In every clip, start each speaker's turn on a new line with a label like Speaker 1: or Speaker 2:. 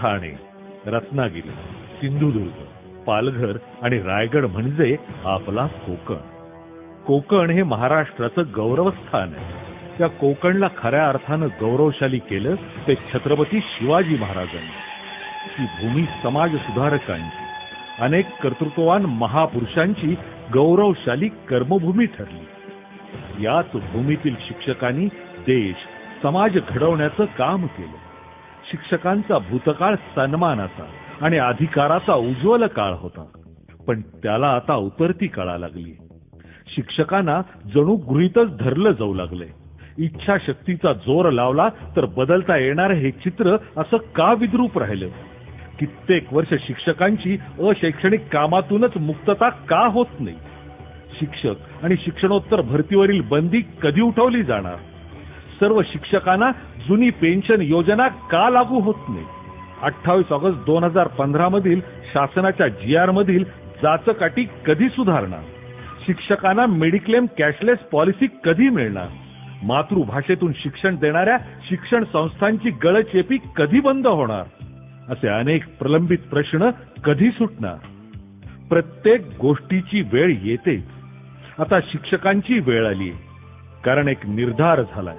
Speaker 1: ठाणे रत्नागिरी सिंधुदुर्ग पालघर आणि रायगड म्हणजे आपला कोकण. कोकण हे महाराष्ट्राचं गौरवस्थान आहे. त्या कोकणला खऱ्या अर्थानं गौरवशाली केलं ते छत्रपती शिवाजी महाराजांनी. ती भूमी समाज सुधारकांची अनेक कर्तृत्ववान महापुरुषांची गौरवशाली कर्मभूमी ठरली. याच भूमीतील शिक्षकांनी देश समाज घडवण्याचं काम केलं. शिक्षकांचा भूतकाळ सन्मानाचा आणि अधिकाराचा उज्ज्वल काळ होता. पण त्याला आता उतरती कळा लागली. शिक्षकांना जणू गृहीतच धरलं जाऊ लागले. इच्छाशक्तीचा जोर लावला तर बदलता येणार हे चित्र असं का विद्रूप राहिलं? कित्येक वर्ष शिक्षकांची अशैक्षणिक कामातूनच मुक्तता का होत नाही? शिक्षक आणि शिक्षणोत्तर भरतीवरील बंदी कधी उठवली जाणार? सर्व शिक्षकांना जुनी पेन्शन योजना का लागू होत नाही? अठ्ठावीस ऑगस्ट दोन हजार पंधरा मधील शासनाच्या जी आर मधील जाचकाठी कधी सुधारणार? शिक्षकांना मेडिक्लेम कॅशलेस पॉलिसी कधी मिळणार? मातृभाषेतून शिक्षण देणाऱ्या शिक्षण संस्थांची गळचेपी कधी बंद होणार? असे अनेक प्रलंबित प्रश्न कधी सुटणार? प्रत्येक गोष्टीची वेळ येतेच. आता शिक्षकांची वेळ आली कारण एक निर्धार झालाय.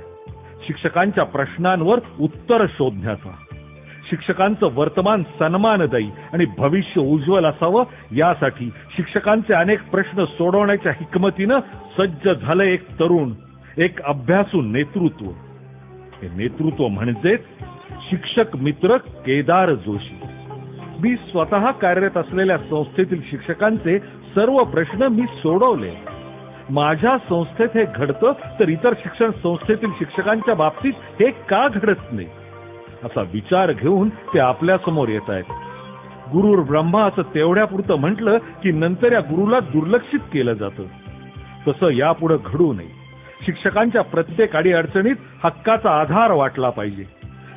Speaker 1: शिक्षकांच्या प्रश्नांवर उत्तर शोधण्याचा. शिक्षकांचं वर्तमान सन्मानदायी आणि भविष्य उज्ज्वल असावं यासाठी शिक्षकांचे अनेक प्रश्न सोडवण्याच्या हिकमतीनं सज्ज झालं एक तरुण एक अभ्यासू नेतृत्व. हे नेतृत्व म्हणजेच शिक्षक मित्र केदार जोशी. मी स्वतः कार्यरत असलेल्या संस्थेतील शिक्षकांचे सर्व प्रश्न मी सोडवले. माझ्या संस्थेत हे घडतं तर इतर शिक्षण संस्थेतील शिक्षकांच्या बाबतीत हे का घडत नाही? असा विचार घेऊन ते आपल्यासमोर येत आहेत. गुरुर ब्रह्मा असं तेवढ्यापुरतं म्हटलं की नंतर या गुरुला दुर्लक्षित केलं जातं. तसं यापुढे घडू नये. शिक्षकांच्या प्रत्येक अडीअडचणीत हक्काचा आधार वाटला पाहिजे.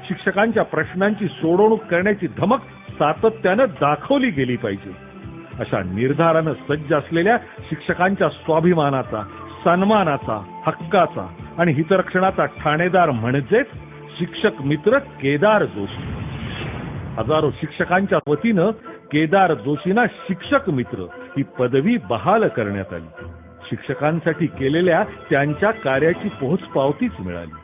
Speaker 1: शिक्षकांच्या प्रश्नांची सोडवणूक करण्याची धमक सातत्यानं दाखवली गेली पाहिजे. अशा निर्धारानं सज्ज असलेल्या शिक्षकांच्या स्वाभिमानाचा सन्मानाचा हक्काचा आणि हितरक्षणाचा ठाणेदार म्हणजेच शिक्षक मित्र केदार जोशी. हजारो शिक्षकांच्या वतीनं केदार जोशींना शिक्षक मित्र ही पदवी बहाल करण्यात आली. शिक्षकांसाठी केलेल्या त्यांच्या कार्याची पोहोचपावतीच मिळाली.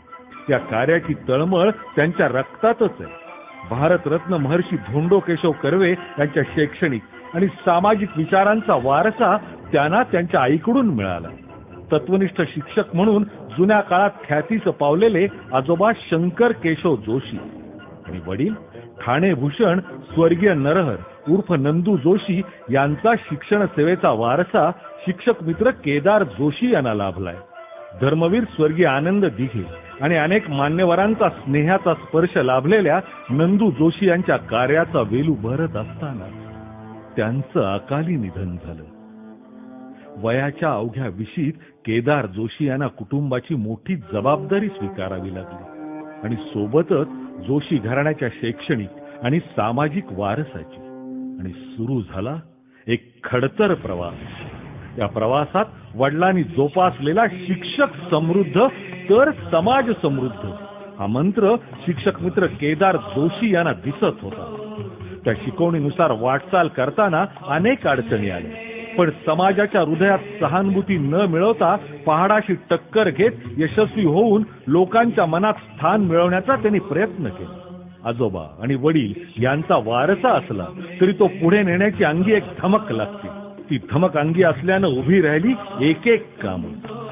Speaker 1: त्या कार्याची तळमळ त्यांच्या रक्तातच आहे. भारतरत्न महर्षी धोंडो केशव कर्वे यांच्या शैक्षणिक आणि सामाजिक विचारांचा वारसा त्यांना त्यांच्या आईकडून मिळाला. तत्वनिष्ठ शिक्षक म्हणून जुन्या काळात ख्यातीस पावलेले आजोबा शंकर केशव जोशी आणि वडील ठाणे भूषण स्वर्गीय नरहर उर्फ नंदू जोशी यांचा शिक्षण सेवेचा वारसा शिक्षक मित्र केदार जोशी यांना लाभलाय. धर्मवीर स्वर्गीय आनंद दिघे आणि अनेक मान्यवरांचा स्नेहाचा स्पर्श लाभलेल्या नंदू जोशी यांच्या कार्याचा वेलू भरत असताना त्यांचं अकाली निधन झालं. वयाच्या अवघ्या विशीत केदार जोशी यांना कुटुंबाची मोठी जबाबदारी स्वीकारावी लागली. आणि सोबतच जोशी घराण्याच्या शैक्षणिक आणि सामाजिक वारसाची. आणि सुरू झाला एक खडतर प्रवास. या प्रवासात वडिलांनी जोपासलेला शिक्षक समृद्ध तर समाज समृद्ध. हा मंत्र शिक्षक मित्र केदार जोशी यांना दिसत होता. त्या शिकवणीनुसार वाटचाल करताना अनेक अडचणी आल्या. पण समाजाच्या हृदयात सहानुभूती न मिळवता पहाडाशी टक्कर घेत यशस्वी होऊन लोकांच्या मनात स्थान मिळवण्याचा त्यांनी प्रयत्न केला. आजोबा आणि वडील यांचा वारसा असला तरी तो पुढे नेण्याची अंगी एक धमक लागते. ती धमक अंगी असल्यानं उभी राहिली एक एक काम.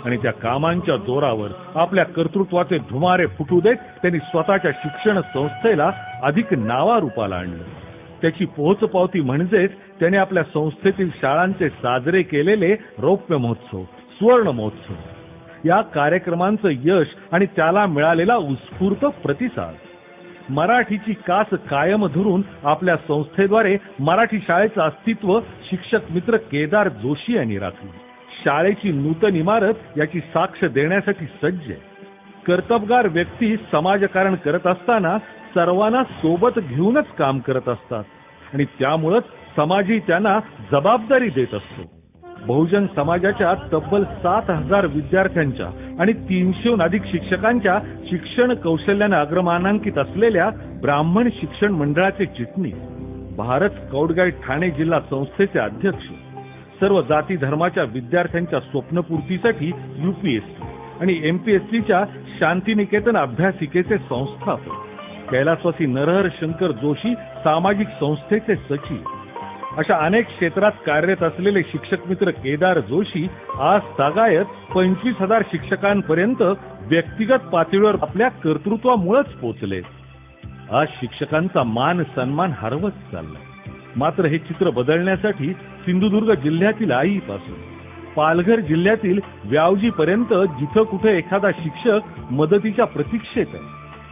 Speaker 1: आणि त्या कामांच्या जोरावर आपल्या कर्तृत्वाचे धुमारे फुटू देत त्यांनी स्वतःच्या शिक्षण संस्थेला अधिक नावारूपाला आणलं. त्याची पोहोचपावती म्हणजेच त्याने आपल्या संस्थेतील शाळांचे साजरे केलेले रौप्य महोत्सव सुवर्ण महोत्सव. या कार्यक्रमांचं यश आणि त्याला मिळालेला उत्स्फूर्त प्रतिसाद. मराठीची कास कायम धरून आपल्या संस्थेद्वारे मराठी शाळेचं अस्तित्व शिक्षक मित्र केदार जोशी यांनी राखली. शाळेची नूतन इमारत याची साक्ष देण्यासाठी सज्ज आहे. कर्तबगार व्यक्ती समाजकारण करत असताना सर्वांना सोबत घेऊनच काम करत असतात. आणि त्यामुळंच समाजही त्यांना जबाबदारी देत असतो. बहुजन समाजाच्या तब्बल सात हजार विद्यार्थ्यांच्या आणि तीनशेहून अधिक शिक्षकांच्या शिक्षण कौशल्याने अग्रमानांकित असलेल्या ब्राह्मण शिक्षण मंडळाचे चिटणीस भारत कौडगाई ठाणे जिल्हा संस्थेचे अध्यक्ष सर्व जाती धर्माच्या विद्यार्थ्यांच्या स्वप्नपूर्तीसाठी युपीएससी आणि एमपीएससीच्या शांतिनिकेतन अभ्यासिकेचे संस्थापक कैलासवासी नरहर शंकर जोशी सामाजिक संस्थेचे सचिव. अशा अनेक क्षेत्रात कार्यरत असलेले शिक्षक मित्र केदार जोशी आज तागायत पंचवीस हजार शिक्षकांपर्यंत व्यक्तिगत पातळीवर आपल्या कर्तृत्वामुळेच पोचले. आज शिक्षकांचा मान सन्मान हरवत चाललाय. मात्र हे चित्र बदलण्यासाठी सिंधुदुर्ग जिल्ह्यातील आईपासून पालघर जिल्ह्यातील व्यावजी पर्यंत जिथं कुठे एखादा शिक्षक मदतीच्या प्रतीक्षेत आहे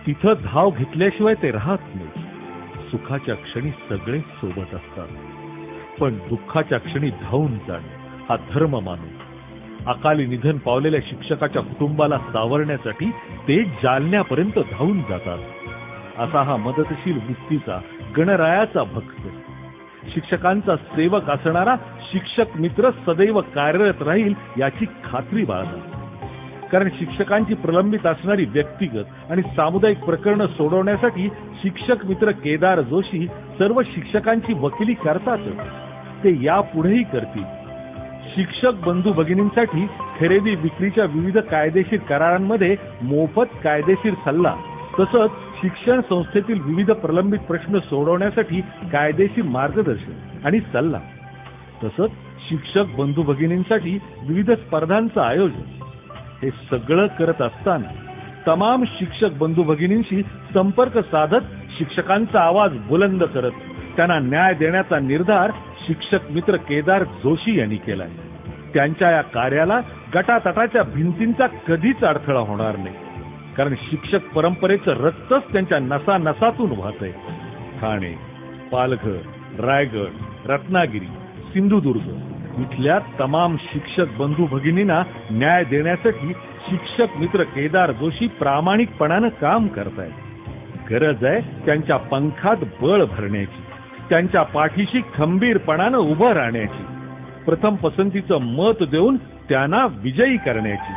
Speaker 1: तिथं धाव घेतल्याशिवाय ते राहत नाही. सुखाच्या क्षणी सगळे सोबत असतात. पण दुःखाच्या क्षणी धावून जाणे हा धर्म मानून अकाली निधन पावलेल्या शिक्षकाच्या कुटुंबाला सावरण्यासाठी ते जालन्यापर्यंत धावून जातात. असा हा मदतशील वृत्तीचा गणरायाचा भक्त. शिक्षकांचा सेवक असणारा शिक्षक मित्र सदैव कार्यरत राहील याची खात्री बाळगा. कारण शिक्षकांची प्रलंबित असणारी व्यक्तिगत आणि सामुदायिक प्रकरणं सोडवण्यासाठी शिक्षक मित्र केदार जोशी सर्व शिक्षकांची वकिली करतात. ते यापुढेही करतील. शिक्षक बंधू भगिनींसाठी खरेदी विक्रीच्या विविध कायदेशीर करारांमध्ये मोफत कायदेशीर सल्ला तसंच शिक्षण संस्थेतील विविध प्रलंबित प्रश्न सोडवण्यासाठी कायदेशीर मार्गदर्शन आणि सल्ला. तसंच शिक्षक बंधू भगिनींसाठी विविध स्पर्धांचं आयोजन. हे सगळं करत असताना तमाम शिक्षक बंधू भगिनींशी संपर्क साधत शिक्षकांचा आवाज बुलंद करत त्यांना न्याय देण्याचा निर्धार शिक्षक मित्र केदार जोशी यांनी केलाय. त्यांच्या या कार्याला गटातटाच्या भिंतींचा कधीच अडथळा होणार नाही. कारण शिक्षक परंपरेचं रक्तच त्यांच्या नसा नसातून ठाणे पालघर रायगड रत्नागिरी सिंधुदुर्ग. इथल्या तमाम शिक्षक बंधू भगिनींना न्याय देण्यासाठी शिक्षक मित्र केदार जोशी प्रामाणिकपणानं काम करतायत. गरज आहे त्यांच्या पंखात बळ भरण्याची त्यांच्या पाठीशी खंबीरपणानं उभं राहण्याची प्रथम पसंतीचं मत देऊन त्यांना विजयी करण्याची.